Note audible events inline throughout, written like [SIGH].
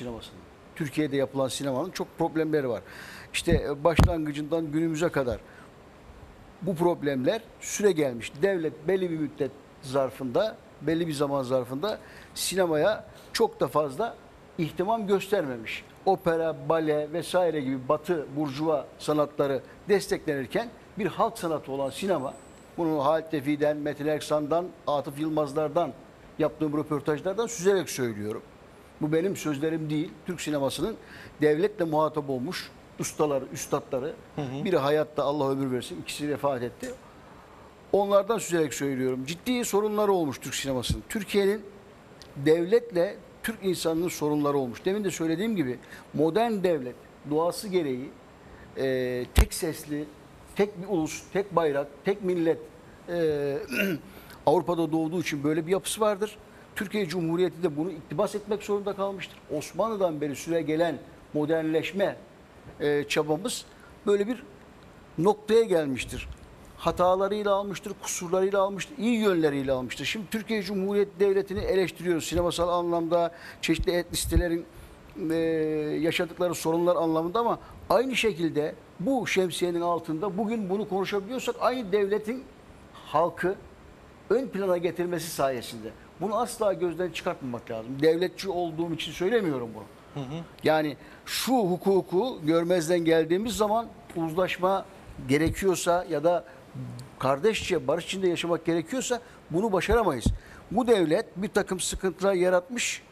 sinemasının. Türkiye'de yapılan sinemanın çok problemleri var. İşte e, başlangıcından günümüze kadar bu problemler süre gelmiş. Devlet belli bir müddet zarfında, belli bir zaman zarfında sinemaya çok da fazla ihtimam göstermemiş. Opera, bale vesaire gibi batı burjuva sanatları desteklenirken bir halk sanatı olan sinema, bunu Halit Tefi'den, Metin Erksan'dan, Atıf Yılmazlar'dan yaptığım röportajlardan süzerek söylüyorum. Bu benim sözlerim değil. Türk sinemasının devletle muhatap olmuş ustaları, üstadları. Biri hayatta Allah ömür versin, ikisi vefat etti. Onlardan süzerek söylüyorum. Ciddi sorunları olmuş Türk sinemasının. Türkiye'nin devletle Türk insanının sorunları olmuş. Demin de söylediğim gibi modern devlet doğası gereği e, tek sesli, tek bir ulus, tek bayrak, tek millet e, [CLEARS THROAT] Avrupa'da doğduğu için böyle bir yapısı vardır. Türkiye Cumhuriyeti de bunu iktibas etmek zorunda kalmıştır. Osmanlı'dan beri süre gelen modernleşme e, çabamız böyle bir noktaya gelmiştir. Hatalarıyla almıştır, kusurlarıyla almıştır, iyi yönleriyle almıştır. Şimdi Türkiye Cumhuriyeti Devleti'ni eleştiriyoruz. Sinemasal anlamda çeşitli etnisitelerin e, yaşadıkları sorunlar anlamında ama aynı şekilde bu şemsiyenin altında bugün bunu konuşabiliyorsak aynı devletin halkı ön plana getirmesi sayesinde. Bunu asla gözden çıkartmamak lazım. Devletçi olduğum için söylemiyorum bunu. Yani şu hukuku görmezden geldiğimiz zaman uzlaşma gerekiyorsa ya da kardeşçe barış içinde yaşamak gerekiyorsa bunu başaramayız. Bu devlet bir takım sıkıntılar yaratmış,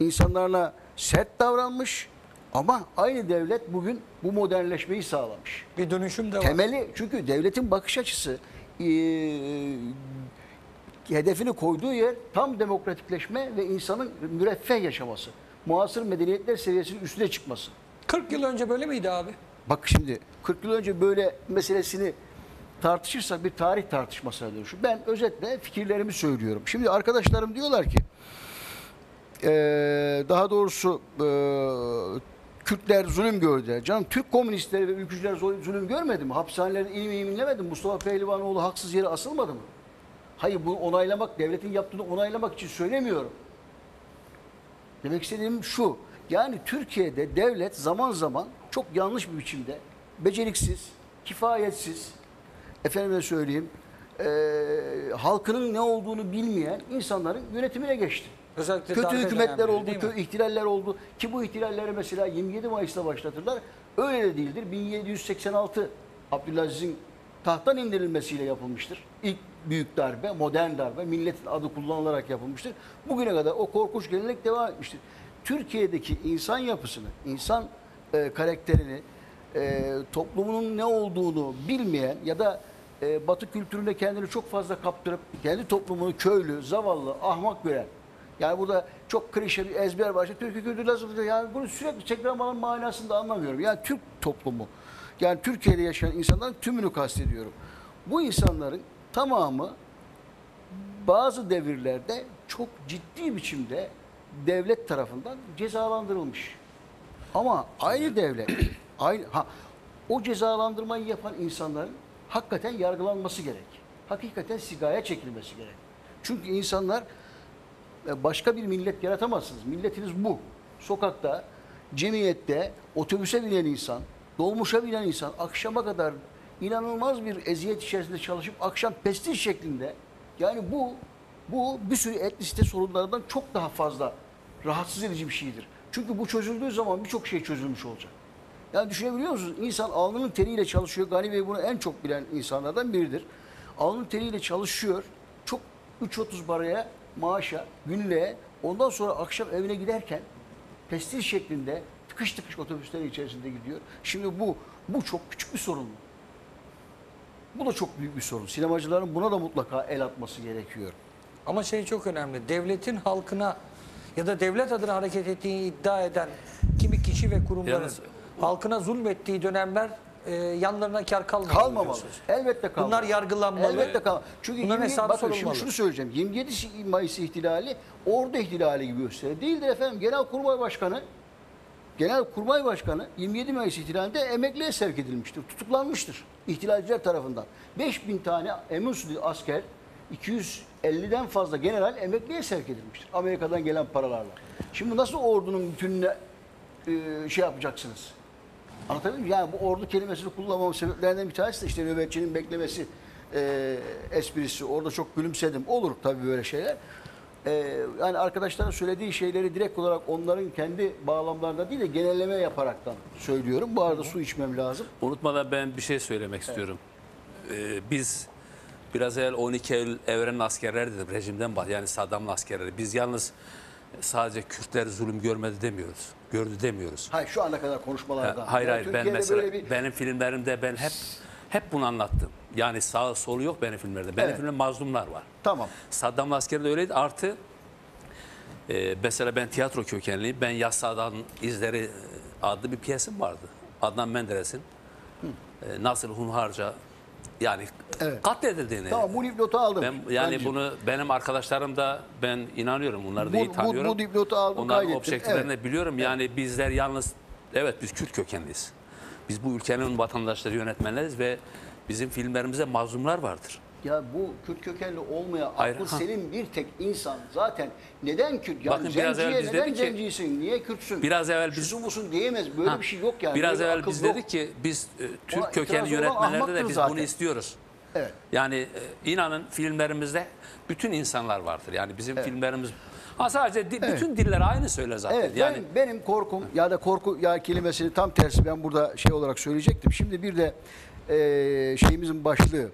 insanlarla sert davranmış ama aynı devlet bugün bu modernleşmeyi sağlamış. Bir dönüşüm de var. Temeli çünkü devletin bakış açısı hedefini koyduğu yer tam demokratikleşme ve insanın müreffeh yaşaması. Muasır medeniyetler seviyesinin üstüne çıkması. 40 yıl önce böyle miydi abi? Bak şimdi 40 yıl önce böyle meselesini tartışırsak bir tarih tartışmasına dönüşür. Ben özetle fikirlerimi söylüyorum. Şimdi arkadaşlarım diyorlar ki daha doğrusu eee, Kürtler zulüm gördüler. Canım Türk komünistleri ve ülkücüler zul- zulüm görmedi mi? Hapishanelerin ilim ilim inlemedi mi? Mustafa Pehlivanoğlu haksız yere asılmadı mı? Hayır bunu onaylamak, devletin yaptığını onaylamak için söylemiyorum. Demek istediğim şu. Yani Türkiye'de devlet zaman zaman çok yanlış bir biçimde beceriksiz, kifayetsiz, efendime söyleyeyim, eee, halkının ne olduğunu bilmeyen insanların yönetimine geçti. Özellikle Kötü hükümetler oldu, kötü ihtilaller oldu. Ki bu ihtilalleri mesela 27 Mayıs'ta başlatırlar. Öyle de değildir. 1786 Abdülaziz'in tahttan indirilmesiyle yapılmıştır. İlk büyük darbe, modern darbe, milletin adı kullanılarak yapılmıştır. Bugüne kadar o korkunç gelenek devam etmiştir. Türkiye'deki insan yapısını, insan e, karakterini, e, toplumunun ne olduğunu bilmeyen ya da e, Batı kültürüne kendini çok fazla kaptırıp kendi toplumunu köylü, zavallı, ahmak gören yani burada çok klişe bir ezber var. İşte Türkiye kültürü nasıl? Yani bunu sürekli tekrarlamanın manasını da anlamıyorum. Yani Türk toplumu, yani Türkiye'de yaşayan insanların tümünü kastediyorum. Bu insanların tamamı bazı devirlerde çok ciddi biçimde devlet tarafından cezalandırılmış. Ama aynı devlet, [CLEARS THROAT] aynı ha o cezalandırmayı yapan insanların hakikaten yargılanması gerek. Hakikaten sigaya çekilmesi gerek. Çünkü insanlar e, başka bir millet yaratamazsınız. Milletiniz bu. Sokakta, cemiyette, otobüse binen insan, dolmuşa binen insan akşama kadar inanılmaz bir eziyet içerisinde çalışıp akşam pestil şeklinde yani bu bu bir sürü etnisite sorunlarından çok daha fazla rahatsız edici bir şeydir. Çünkü bu çözüldüğü zaman birçok şey çözülmüş olacak. Yani düşünebiliyor musunuz? İnsan alnının teriyle çalışıyor. Gani Bey bunu en çok bilen insanlardan biridir. Alnının teriyle çalışıyor. Çok 3.30 paraya maaşa, günlüğe ondan sonra akşam evine giderken pestil şeklinde tıkış tıkış otobüslerin içerisinde gidiyor. Şimdi bu bu çok küçük bir sorun? Bu da çok büyük bir sorun. Sinemacıların buna da mutlaka el atması gerekiyor. Ama şey çok önemli. Devletin halkına ya da devlet adına hareket ettiğini iddia eden kimi kişi ve kurumların Yalnız- halkına zulmettiği dönemler e, yanlarına kar kalmamalı. Kalmamalı. Elbette kalmamalı. Bunlar yargılanmalı. Elbette kalmamalı. Çünkü Bunların 27 hesabı bakın şimdi sorulmalı. şunu söyleyeceğim. 27 Mayıs ihtilali ordu ihtilali gibi gösterir. Değildir efendim. Genelkurmay Başkanı Genelkurmay Başkanı 27 Mayıs ihtilalinde emekliye sevk edilmiştir. Tutuklanmıştır ihtilalciler tarafından. 5000 tane emin usulü asker 250'den fazla general emekliye sevk edilmiştir. Amerika'dan gelen paralarla. Şimdi nasıl ordunun bütününe e, şey yapacaksınız. Anlatabiliyor muyum? Yani bu ordu kelimesini kullanmamın sebeplerinden bir tanesi de işte nöbetçinin beklemesi e, esprisi. Orada çok gülümsedim. Olur tabii böyle şeyler. E, yani arkadaşların söylediği şeyleri direkt olarak onların kendi bağlamlarında değil de genelleme yaparaktan söylüyorum. Bu arada su içmem lazım. Unutmadan ben bir şey söylemek istiyorum. Ee, biz biraz evvel 12 Eylül evrenin askerleri dedim rejimden bahsediyorum. Yani Saddam'ın askerleri. Biz yalnız sadece Kürtler zulüm görmedi demiyoruz. Gördü demiyoruz. Hayır şu ana kadar konuşmalardan. Ha, hayır Yani hayır ben Türkiye'de mesela böyle bir- benim filmlerimde ben hep hep bunu anlattım. Yani sağ solu yok benim filmlerde. Benim Evet. filmlerimde mazlumlar var. Tamam. Saddam'ın askeri de öyleydi. Artı e, mesela ben tiyatro kökenliyim. Ben Yassı'dan İzleri e, adlı bir piyesim vardı. Adnan Menderes'in e, nasıl hunharca yani Evet. katledildiğini. Tamam bu dipnotu aldım. Ben yani Bence. bunu benim arkadaşlarım da ben inanıyorum bunları da Bu- iyi bu- tanıyorum. bu dipnotu aldım, Onların kaydettim. objektiflerini biliyorum. Yani bizler yalnız evet biz Kürt kökenliyiz. Biz bu ülkenin vatandaşları yönetmenleriz ve bizim filmlerimizde mazlumlar vardır. Ya bu Kürt kökenli olmayan Hayır, aklı ha. selim bir tek insan zaten neden Kürt? Yani Bakın biraz evvel biz neden dedik ki-? Niye Kürtsün? Biraz evvel biz- busun diyemez. Böyle Ha, bir şey yok yani. Biraz Böyle evvel biz yok. dedik ki biz e, Ona Türk kökenli yönetmenlerde de biz zaten. bunu istiyoruz. Evet. Yani e, inanın filmlerimizde bütün insanlar vardır. Yani bizim filmlerimiz ha sadece di- bütün diller aynı söyler zaten. Evet yani benim, benim korkum ya da korku ya kelimesini tam tersi ben burada şey olarak söyleyecektim. Şimdi bir de eee, şeyimizin başlığı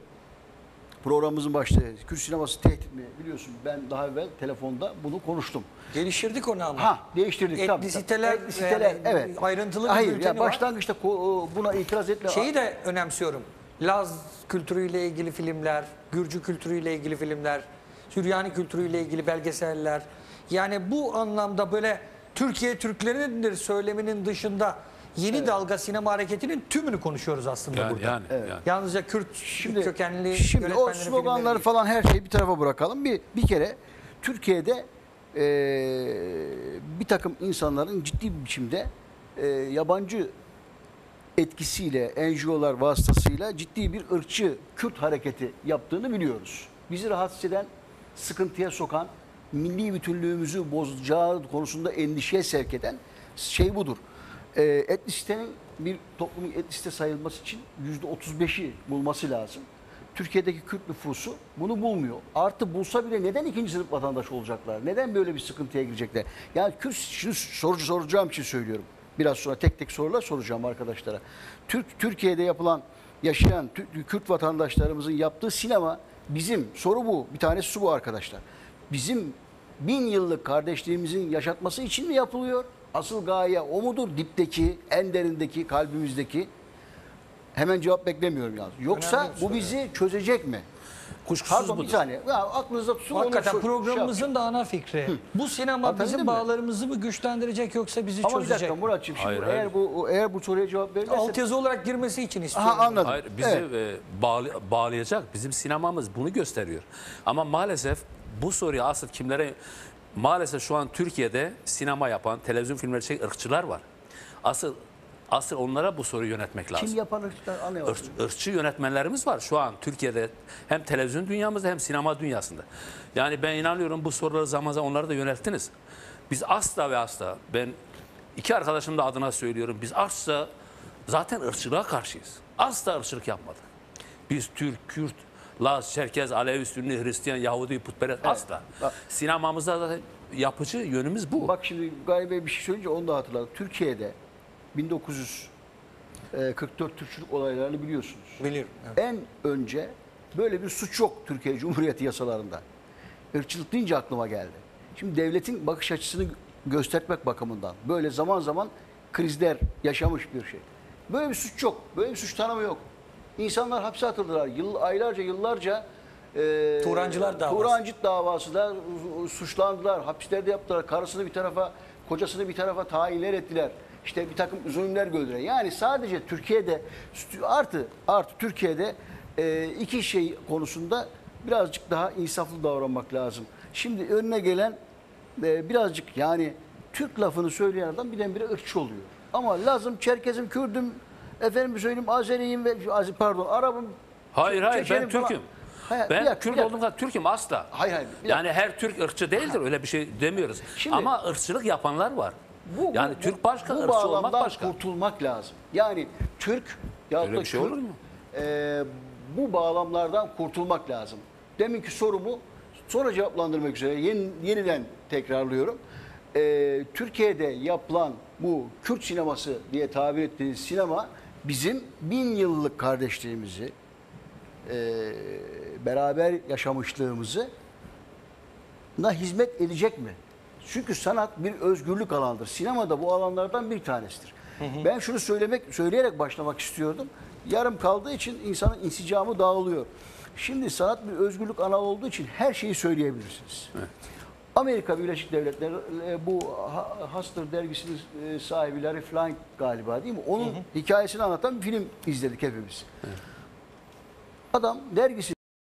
programımızın başlığı Kürt sineması tehdit mi biliyorsun ben daha evvel telefonda bunu konuştum. Geliştirdik onu ama. Ha değiştirdik tabii, tabii. Etnisiteler, Etnisiteler, yani evet. ayrıntılı bir Hayır ya var. başlangıçta ko- buna itiraz etme. Şeyi de önemsiyorum. Laz kültürüyle ilgili filmler, Gürcü kültürüyle ilgili filmler, Süryani kültürüyle ilgili belgeseller. Yani bu anlamda böyle Türkiye Türklerindir söyleminin dışında yeni dalga sinema hareketinin tümünü konuşuyoruz aslında yani, burada. yani, yani. Yalnızca Kürt Şimdi, kökenli şimdi o sloganları falan her şeyi bir tarafa bırakalım. Bir, bir kere Türkiye'de eee, bir takım insanların ciddi bir biçimde eee, yabancı etkisiyle, NGO'lar vasıtasıyla ciddi bir ırkçı Kürt hareketi yaptığını biliyoruz. Bizi rahatsız eden, sıkıntıya sokan, milli bütünlüğümüzü bozacağı konusunda endişeye sevk eden şey budur. Ee, etnisitenin bir toplumun etnisite sayılması için yüzde 35'i bulması lazım. Türkiye'deki Kürt nüfusu bunu bulmuyor. Artı bulsa bile neden ikinci sınıf vatandaş olacaklar? Neden böyle bir sıkıntıya girecekler? Yani Kürt, şunu sorucu soracağım için söylüyorum. Biraz sonra tek tek sorular soracağım arkadaşlara. Türk Türkiye'de yapılan yaşayan Kürt vatandaşlarımızın yaptığı sinema bizim soru bu. Bir tanesi su bu arkadaşlar. Bizim bin yıllık kardeşliğimizin yaşatması için mi yapılıyor? Asıl gaye o mudur? Dipteki, en derindeki, kalbimizdeki. Hemen cevap beklemiyorum yalnız. Yoksa Önemli bir bu soru. bizi çözecek mi? Kuşkusuz Pardon bir budur. saniye. Ya, aklınızda tutsun. onu Hakikaten şey programımızın da ana fikri. Bu sinema Anlatabildim bizim mi? bağlarımızı mı güçlendirecek yoksa bizi Ama bir çözecek dakika mi? Muratçığım şimdi Hayır, eğer bu eğer bu soruya cevap verirse Altyazı olarak girmesi için istiyorum. Aha anladım. Hayır, bizi Evet. e, bağlı- bağlayacak. Bizim sinemamız bunu gösteriyor. Ama maalesef bu soruyu asıl kimlere maalesef şu an Türkiye'de sinema yapan, televizyon filmleri çeken ırkçılar var. Asıl asıl onlara bu soruyu yönetmek lazım. Kim yapan ırkçılar anlayamadım. Irk- ırkçı yönetmenlerimiz var şu an Türkiye'de hem televizyon dünyamızda hem sinema dünyasında. Yani ben inanıyorum bu soruları zaman zaman onları da yönelttiniz. Biz asla ve asla ben iki arkadaşım da adına söylüyorum biz asla zaten ırkçılığa karşıyız. Asla ırkçılık yapmadık. Biz Türk, Kürt, Laz, Çerkez, Alevi, Sünni, Hristiyan, Yahudi, putperest asla. Bak. Sinemamızda zaten yapıcı yönümüz bu. Bak şimdi Gari Bey bir şey söyleyince onu da hatırladım. Türkiye'de 1944 Türkçülük olaylarını biliyorsunuz. Biliyorum. evet. En önce böyle bir suç yok Türkiye Cumhuriyeti yasalarında. Irkçılık deyince aklıma geldi. Şimdi devletin bakış açısını göstermek bakımından böyle zaman zaman krizler yaşamış bir şey. Böyle bir suç yok. Böyle bir suç tanımı yok. İnsanlar hapse atıldılar. Yıl, aylarca yıllarca e, Turancılar davası. Turancıt davası da suçlandılar. Hapislerde yaptılar. Karısını bir tarafa, kocasını bir tarafa tayinler ettiler. İşte bir takım zulümler gördüler. Yani sadece Türkiye'de artı artı Türkiye'de e, iki şey konusunda birazcık daha insaflı davranmak lazım. Şimdi önüne gelen e, birazcık yani Türk lafını söyleyen adam birdenbire ırkçı oluyor. Ama Lazım, Çerkezim, Kürdüm, efendim söyleyeyim Azeriyim ve pardon Arap'ım. Hayır hayır ben Çeçenim falan. Türk'üm. Hayır, ben dakika, Kürt olduğum kadar Türk'üm asla. Hayır, hayır, Yani her Türk ırkçı değildir öyle bir şey demiyoruz. Şimdi- Ama ırkçılık yapanlar var. Bu, Yani bu- Türk başka, bu ırkçı olmak bağlamdan başka. kurtulmak lazım. Yani Türk ya Öyle da bir şey Kürt, olur mu? e, bu bağlamlardan kurtulmak lazım. Deminki sorumu sonra cevaplandırmak üzere yeni- yeniden tekrarlıyorum. E, Türkiye'de yapılan bu Kürt sineması diye tabir ettiğiniz sinema bizim bin yıllık kardeşliğimizi, e, beraber yaşamışlığımızı na hizmet edecek mi? Çünkü sanat bir özgürlük alanıdır. Sinema da bu alanlardan bir tanesidir. Ben şunu söylemek söyleyerek başlamak istiyordum. Yarım kaldığı için insanın insicamı dağılıyor. Şimdi sanat bir özgürlük alanı olduğu için her şeyi söyleyebilirsiniz. Amerika Birleşik Devletleri bu Hustler dergisinin e, sahibi Larry Flynt galiba değil mi? Onun hikayesini anlatan bir film izledik hepimiz. Adam dergisi